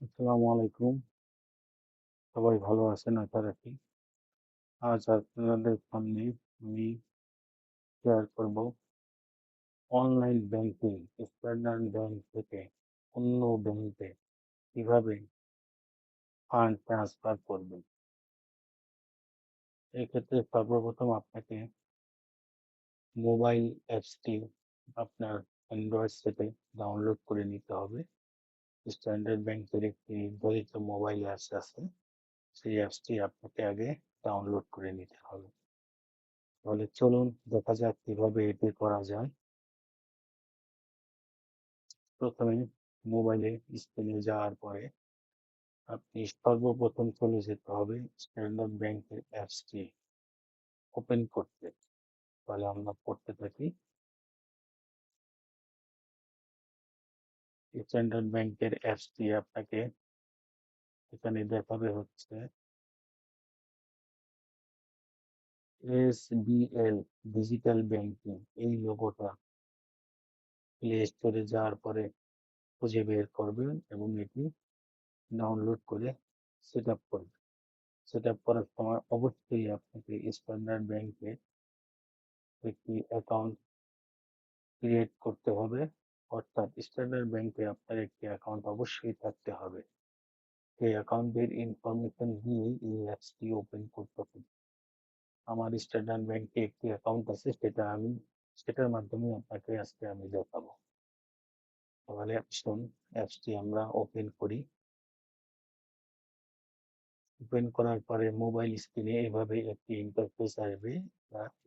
আসসালামু আলাইকুম। সবাই ভালো আছেন আশা রাখি। আজ আপনাদের সামনে আমি শেয়ার করব অনলাইন ব্যাংকিং স্ট্যান্ডার্ড ব্যাংক থেকে অন্য ব্যাংকে কীভাবে ফান্ড ট্রান্সফার করবেন এক্ষেত্রে সর্বপ্রথম আপনাকে মোবাইল অ্যাপসটি আপনার অ্যান্ড্রয়েড সেটে ডাউনলোড করে নিতে হবে। স্ট্যান্ডার্ড ব্যাংকের একটি নির্ধারিত মোবাইল অ্যাপস আছে, সেই অ্যাপসটি আপনাকে আগে ডাউনলোড করে নিতে হবে। তাহলে চলুন দেখা যাক কীভাবে এটি করা যায়। প্রথমে মোবাইলে স্ক্রিনে যাওয়ার পরে আপনি সর্বপ্রথম চলে যেতে হবে স্ট্যান্ডার্ড ব্যাংকের অ্যাপসটি ওপেন করতে। তাহলে আমরা করতে থাকি স্ট্যান্ডার্ড ব্যাংকের অ্যাপসটি আপনাকে এখানে দেখাবে হচ্ছে। এসবিএল ডিজিটাল ব্যাংকিং এই লোগোটা প্লে স্টোরে যাওয়ার পরে খুঁজে বের করবেন এবং এটি ডাউনলোড করে সেট আপ করবেন। সেট আপ করার সময় অবশ্যই আপনাকে স্ট্যান্ডার্ড ব্যাংকে একটি অ্যাকাউন্ট ক্রিয়েট করতে হবে। অর্থাৎ স্ট্যান্ডার্ড ব্যাংকে আপনার একটি অ্যাকাউন্ট অবশ্যই থাকতে হবে। সেই অ্যাকাউন্টের ইনফরমেশন দিয়েই এই অ্যাপসটি ওপেন করতে হবে। আমার স্ট্যান্ডার্ড ব্যাংকে একটি অ্যাকাউন্ট আছে, সেটা আমি, সেটার মাধ্যমে আপনাকে আজকে আমি দেখাবো। তাহলে আসুন অ্যাপসটি আমরা ওপেন করি। ওপেন করার পরে মোবাইল স্ক্রিনে এভাবে একটি ইন্টারফেস আসবে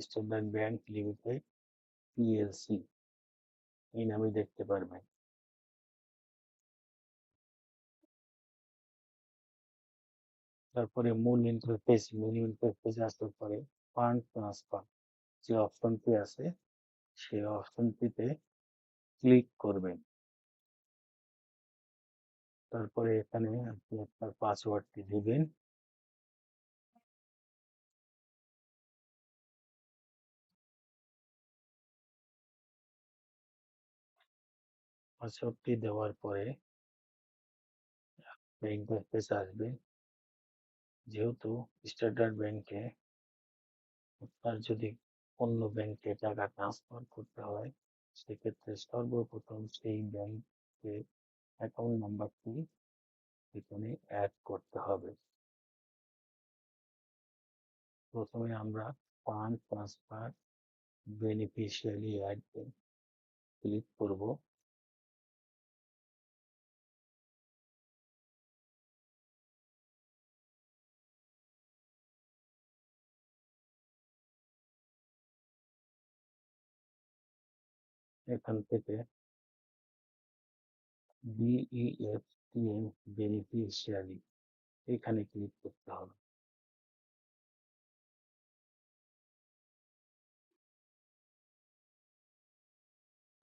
স্ট্যান্ডার্ড ব্যাংক লিমিটেড পিএলসি এই নামে দেখতে পারবেন তারপরে মূল ইন্টারফেস মূল ইন্টারফেস আসার পরে ফান্ড ট্রান্সফার যে অপশনটি আছে, সেই অপশনটিতে ক্লিক করবেন। তারপরে এখানে আপনি আপনার পাসওয়ার্ডটি দিবেন। পাসওয়ার্ডটি দেওয়ার পরে ব্যাংক ইন্টারফেস আসবে। যেহেতু স্ট্যান্ডার্ড ব্যাংকে আপনার যদি অন্য ব্যাংকে টাকা ট্রান্সফার করতে হয়, সেক্ষেত্রে সর্বপ্রথম সেই ব্যাংকের অ্যাকাউন্ট নাম্বারটি এখানে অ্যাড করতে হবে। প্রথমে আমরা fund transfer beneficiary add click করব। এখান থেকে বিইএফটিএম বেনিফিশিয়ারি এখানে ক্লিক করতে হবে।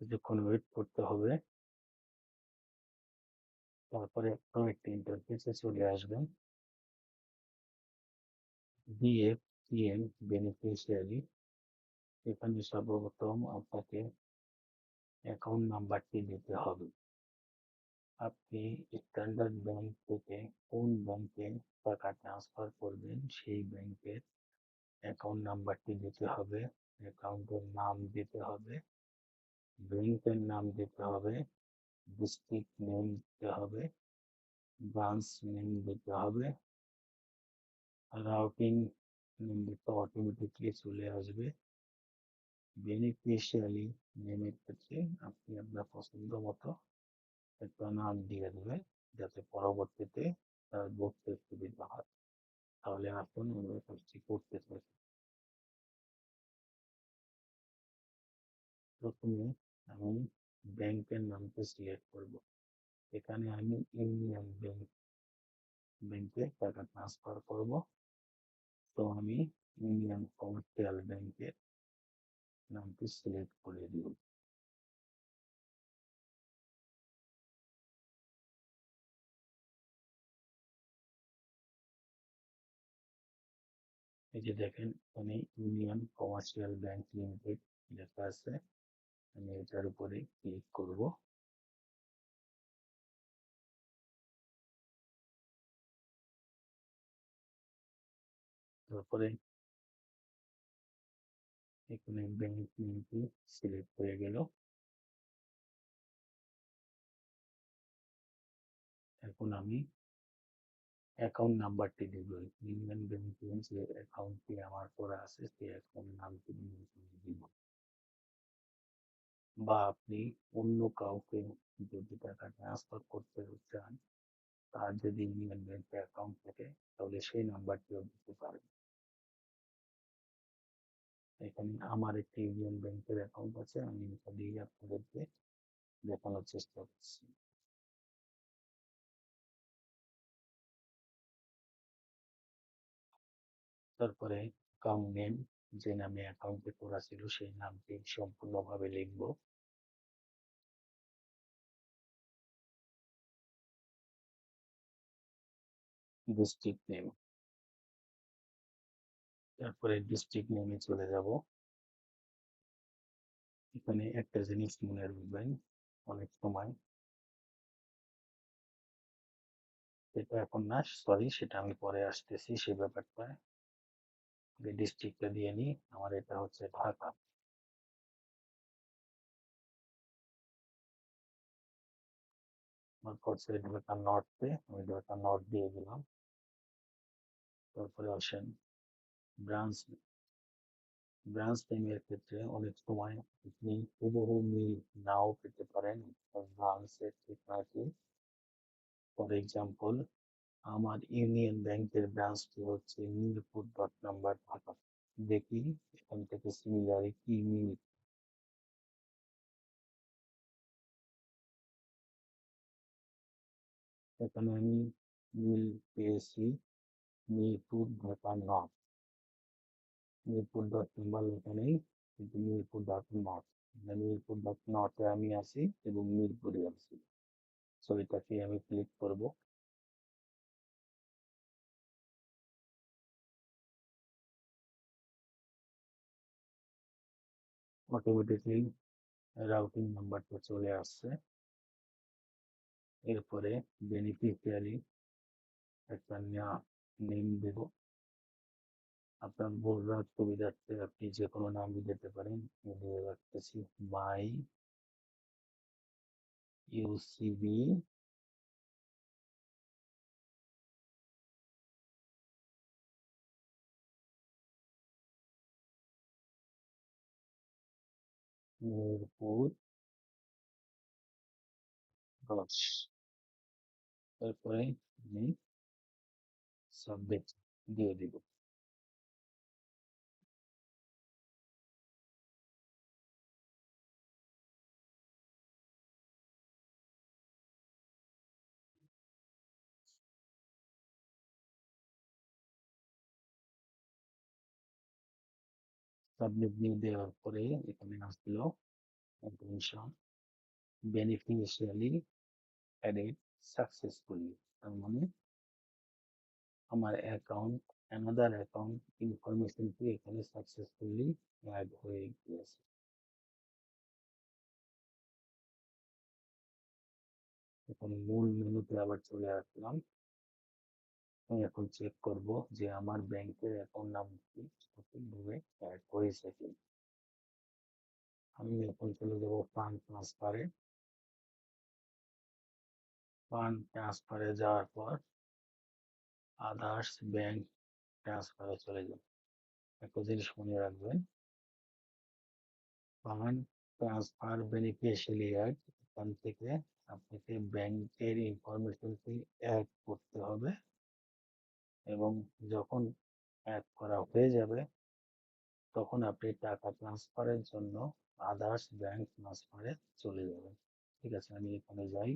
কিছুক্ষণ ওয়েট করতে হবে। তারপরে আপনার একটি ইন্টারফেসে চলে আসবেন। বিএফটিএম বেনিফিশিয়ারি এখানে সর্বপ্রথম আপনাকে অ্যাকাউন্ট নাম্বারটি দিতে হবে। আপনি স্ট্যান্ডার্ড ব্যাংক থেকে কোন ব্যাংকে টাকা ট্রান্সফার করবেন, সেই ব্যাংকের অ্যাকাউন্ট নাম্বারটি দিতে হবে। অ্যাকাউন্টের নাম দিতে হবে। ব্যাংকের নাম দিতে হবে। ডিস্ট্রিক্ট নেম দিতে হবে। ব্রাঞ্চ নেম দিতে হবে। রাউটিং নম্বরটা অটোমেটিকলি চলে আসবে। বেনিফিশিয়ারি নেমের ক্ষেত্রে আপনি আপনার পছন্দ মতো একটা নাম দিয়ে দেবেন যাতে পরবর্তীতে তার বুঝতে সুবিধা হয় তাহলে আসুন আমরা কাজটি করতে পারি প্রথমে আমি ব্যাংকের নামটা সিলেক্ট করব এখানে আমি ইউনিয়ন ব্যাংক ব্যাংকে টাকা ট্রান্সফার করব তো আমি ইউনিয়ন কমার্শিয়াল ব্যাংকের নামটি সিলেক্ট করে দিন এই যে দেখেন, এখানে ইউনিয়ন কমার্শিয়াল ব্যাংক লিমিটেড লেখা আছে। আমি এটার উপরে ক্লিক করব। তারপরে এখানে ব্যাংক নেমটি সিলেক্ট হয়ে গেল। এখন আমি অ্যাকাউন্ট নাম্বারটি দিব। ইউনিয়ন ব্যাংকে যে অ্যাকাউন্টটি আমার করা আছে, সেই অ্যাকাউন্ট নামটি দিব। বা আপনি অন্য কাউকে যদি টাকা ট্রান্সফার করতে চান, তার যদি ইউনিয়ন ব্যাংকে অ্যাকাউন্ট থাকে, তাহলে সেই নাম্বারটিও দিতে পারেন। এখানে আমার একটি ইউনিয়ন ব্যাংকের অ্যাকাউন্ট আছে, আমি এটা দিয়ে আপনাদেরকে দেখানোর চেষ্টা করছি। তারপরে অ্যাকাউন্ট নেম, যে নামে অ্যাকাউন্টে করা ছিল, সেই নামটি সম্পূর্ণভাবে লিখব। ডিস্ট্রিক্ট নেম তারপরে ডিস্ট্রিক্ট নেমে চলে যাব। এখানে একটা জিনিস মনে রাখবেন অনেক সময়। সেটা এখন না সরি সেটা আমি পরে আসতেছি সে ব্যাপারটা। ডিস্ট্রিক্টটা দিয়ে নিই আমার এটা হচ্ছে ঢাকা। আমার করছে ঢাকা নর্থে আমি ঢাকা নর্থ দিয়ে দিলাম তারপরে আসেন। ব্রাঞ্চ ব্রাঞ্চ নেমের ক্ষেত্রে অনেক সময় আপনি হুবহু মিল নাও পেতে পারেন ব্রাঞ্চের ঠিকানাটি ফর এক্সাম্পল আমার ইউনিয়ন ব্যাংকের ব্রাঞ্চটি হচ্ছে মিরপুর ডট নাম্বার ঢাকা দেখি এখান থেকে সিমিলারি কি মিল এখানে আমি মিল পেয়েছি Mirpur Dhaka north Mirpur dot number লেখা নেই কিন্তু Mirpur dot north Mirpur dot নর্থে আমি আছি এবং মিরপুরে আছি। সো এটাকে আমি ক্লিক করব। অটোমেটিকলি রাউটিং নাম্বারটা চলে আসছে। এরপরে বেনিফিশিয়ারি একটা নেম দেব। আপনার বোঝার সুবিধার্থে আপনি যে কোনো নামই দিতে পারেন দিয়ে রাখতেছি মাই ইউসিবি মিরপুর দশ তারপরে আমি সাবজেক্ট দিয়ে দিব সাবজেক্ট দিয়ে দেওয়ার পরে এখানে আসলো ইনফরমেশন বেনিফিশিয়ারি অ্যাডেড সাকসেসফুলি তার মানে আমার অ্যাকাউন্ট অ্যানাদার অ্যাকাউন্ট ইনফরমেশনটি এখানে সাকসেসফুলি অ্যাড হয়ে গিয়েছে। এখন মূল মেনুতে আবার চলে আসলাম। আমি এখন চেক করব যে আমার ব্যাংকের অ্যাকাউন্ট নামটি সঠিকভাবে অ্যাড হয়েছে কি আমি এখন চলে যাব ফান্ড ট্রান্সফারে ফান্ড ট্রান্সফারে যাওয়ার পর আদার্স ব্যাংক ট্রান্সফারে চলে যাব। একটা জিনিস মনে রাখবেন ফান্ড ট্রান্সফার বেনিফিশিয়ারি অ্যাড এখান থেকে আপনাকে ব্যাংকের ইনফরমেশনটি অ্যাড করতে হবে এবং যখন অ্যাড করা হয়ে যাবে তখন আপনি টাকা ট্রান্সফারের জন্য আদার্স ব্যাংক ট্রান্সফারে চলে যাবেন। ঠিক আছে, আমি এখানে যাই।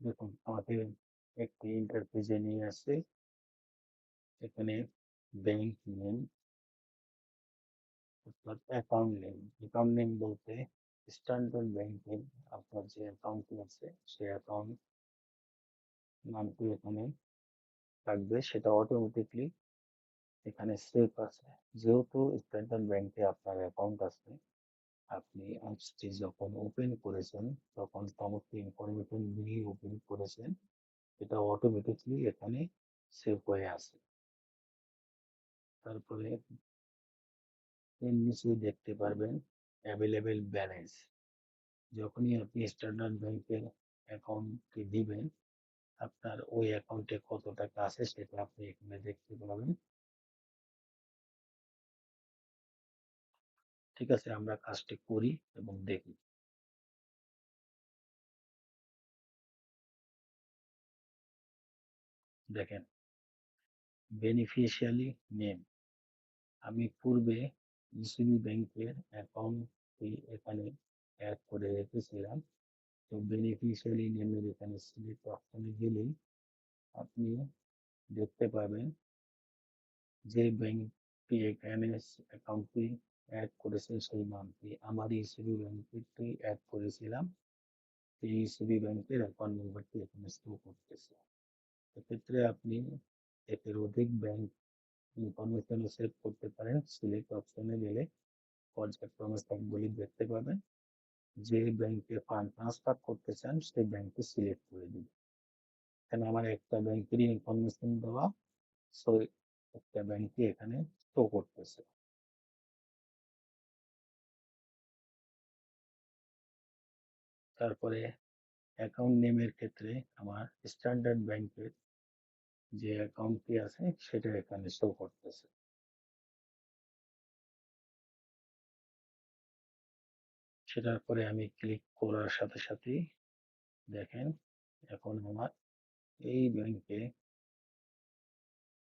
দেখুন আমাকে একটি ইন্টারফেসে নিয়ে আসছে। এখানে ব্যাংক নেম অর্থাৎ অ্যাকাউন্ট নেম অ্যাকাউন্ট নেম বলতে স্ট্যান্ডার্ড ব্যাংকের আপনার যে অ্যাকাউন্টটি আছে, সেই অ্যাকাউন্ট নামটি এখানে থাকবে, সেটা অটোমেটিকলি এখানে সেভ আছে। যেহেতু স্ট্যান্ডার্ড ব্যাংকে আপনার অ্যাকাউন্ট আছে, আপনি অ্যাপসটি যখন ওপেন করেছেন, তখন সমস্ত ইনফরমেশন নিয়ে ওপেন করেছেন এটা অটোমেটিকলি এখানে সেভ হয়ে আসে। তারপরে এর নিচে দেখতে পারবেন অ্যাভেলেবেল ব্যালেন্স যখনই আপনি স্ট্যান্ডার্ড ব্যাংকের অ্যাকাউন্টটি দিবেন আপনার ওই অ্যাকাউন্টে কত টাকা আছে সেটা আপনি এখানে দেখতে পাবেন। ঠিক আছে, আমরা কাজটি করি এবং দেখি। দেখেন বেনিফিশিয়ালি নেম আমি পূর্বে ইসিবি ব্যাংকের অ্যাকাউন্টটি এখানে অ্যাড করে রেখেছিলাম। তো বেনিফিশিয়ারি নেমের এখানে সিলেক্ট অপশনে গেলেই আপনি দেখতে পাবেন যে ব্যাংকটি এখানে অ্যাকাউন্টটি অ্যাড করেছে সেই নামটি আমার ইসিবি ব্যাংকটি অ্যাড করেছিলাম এই ইসিবি ব্যাংকের অ্যাকাউন্ট নম্বরটি এখানে শো করতেছে। এক্ষেত্রে আপনি একের অধিক ব্যাংক ইনফরমেশন সেভ করতে পারেন। সিলেক্ট অপশনে গেলে পর্যায়ক্রমে সবগুলি দেখতে পাবেন। যে ব্যাংকে ফান্ড ট্রান্সফার করতে চান, সেই ব্যাংকে সিলেক্ট করে দিন। এখানে আমার একটা ব্যাংকেরই ইনফরমেশন দেওয়া সো একটা ব্যাংকই এখানে শো করতেছে। তারপরে অ্যাকাউন্ট নেমের ক্ষেত্রে আমার স্ট্যান্ডার্ড ব্যাংকের যে অ্যাকাউন্টটি আছে, সেটা এখানে শো করতেছে। সেটার পরে আমি ক্লিক করার সাথে সাথেই দেখেন এখন আমার এই ব্যাংকে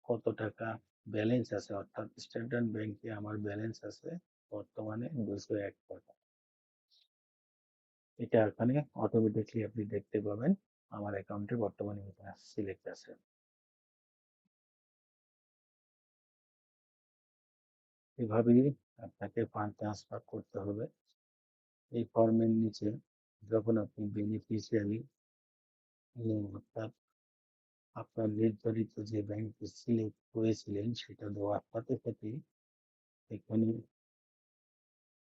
কত টাকা ব্যালেন্স আছে। অর্থাৎ স্ট্যান্ডার্ড ব্যাংকে আমার ব্যালেন্স আছে বর্তমানে দুশো এক টাকা। এটা এখানে অটোমেটিকলি আপনি দেখতে পাবেন আমার অ্যাকাউন্টে বর্তমানে সিলেক্ট আছে। এভাবেই আপনাকে ফান্ড ট্রান্সফার করতে হবে। এই ফর্মের নিচে যখন আপনি বেনিফিশিয়ারি অর্থাৎ আপনার নির্ধারিত যে ব্যাংকে সিলেক্ট করেছিলেন সেটা দেওয়ার সাথে সাথে এখানে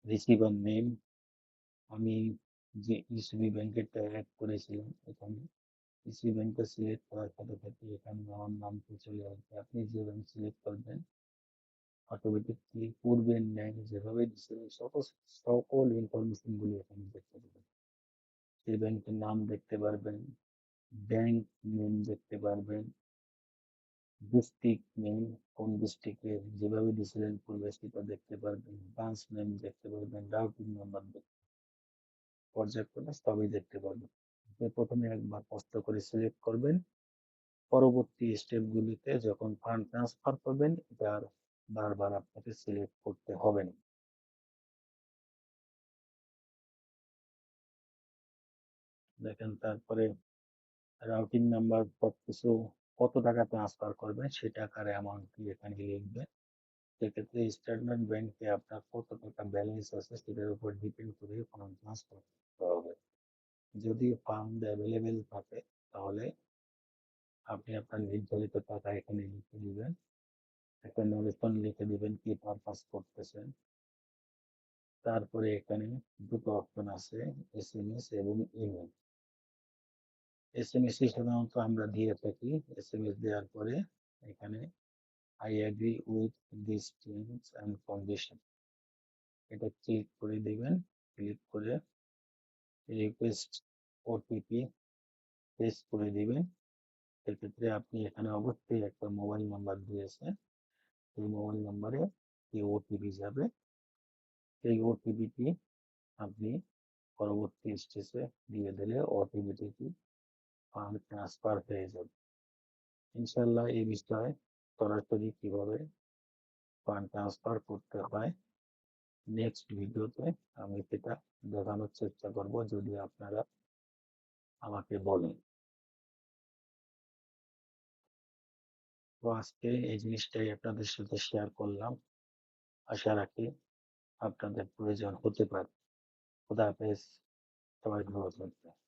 রিসিভার নেম আমি যে ইসিবি ব্যাংকেরটা অ্যাড করেছিলাম এখানে ইসিবি ব্যাংকটা সিলেক্ট করার সাথে সাথে এখানে আমার নামটি চলে আসবে। আপনি যে ব্যাংক সিলেক্ট করবেন অটোমেটিকলি পূর্বের ন্যায় যেভাবে দিচ্ছিলেন সকল সকল ইনফরমেশনগুলি এখানে দেখতে পাবেন সেই ব্যাংকের নাম দেখতে পারবেন ব্যাংক নেম দেখতে পারবেন ডিস্ট্রিক্ট নেম কোন ডিস্ট্রিক্টে যেভাবে দিয়েছিলেন পূর্বে সেটা দেখতে পারবেন ব্রাঞ্চ নেম দেখতে পারবেন রাউটিং নাম্বার দেখতে পর্যায়ক্রমে সবই দেখতে পারবেন। প্রথমে একবার কষ্ট করে সিলেক্ট করবেন, পরবর্তী স্টেপগুলিতে যখন ফান্ড ট্রান্সফার করবেন এটা আর বারবার আপনাকে সিলেক্ট করতে হবে না। দেখেন তারপরে রাউটিং নাম্বার সবকিছু কত টাকা ট্রান্সফার করবেন সে টাকার অ্যামাউন্টটি এখানে লিখবেন সেক্ষেত্রে স্টেটমেন্ট ব্যাংকে আপনার কত টাকা ব্যালেন্স আছে সেটার উপর ডিপেন্ড করে ফান্ড ট্রান্সফার করতে হবে। যদি ফান্ড অ্যাভেলেবেল থাকে তাহলে আপনি আপনার নির্ধারিত টাকা এখানে লিখে দিবেন একটা নরেশন লিখে দিবেন, কি পারপাস করতেছেন। তারপরে এখানে দুটো অপশন আছে এস এম এস এবং ইমেল এস এম এস সাধারণত আমরা দিয়ে থাকি এস এম এস দেওয়ার পরে এখানে I agree with this terms and condition এটা ক্লিক করে দিবেন ক্লিক করে রিকোয়েস্ট ওটিপি পেস্ট করে দিবেন। সেক্ষেত্রে আপনি এখানে অবশ্যই একটা মোবাইল নাম্বার দিয়েছেন। সেই মোবাইল নাম্বারে এই ওটিপি যাবে। সেই ওটিপিটি আপনি পরবর্তী স্টেজে দিয়ে দিলে ওটিপিটি ফান্ড ট্রান্সফার হয়ে যাবে। ইনশাল্লাহ এই বিষয়ে সরাসরি কীভাবে ফান্ড ট্রান্সফার করতে হয় নেক্সট ভিডিওতে আমি সেটা দেখানোর চেষ্টা করব, যদি আপনারা আমাকে বলেন। তো আজকে এই জিনিসটাই আপনাদের সাথে শেয়ার করলাম। আশা রাখি আপনাদের প্রয়োজন হতে পারে। খুদা হাফেজ। সবাই ভালো থাকবেন।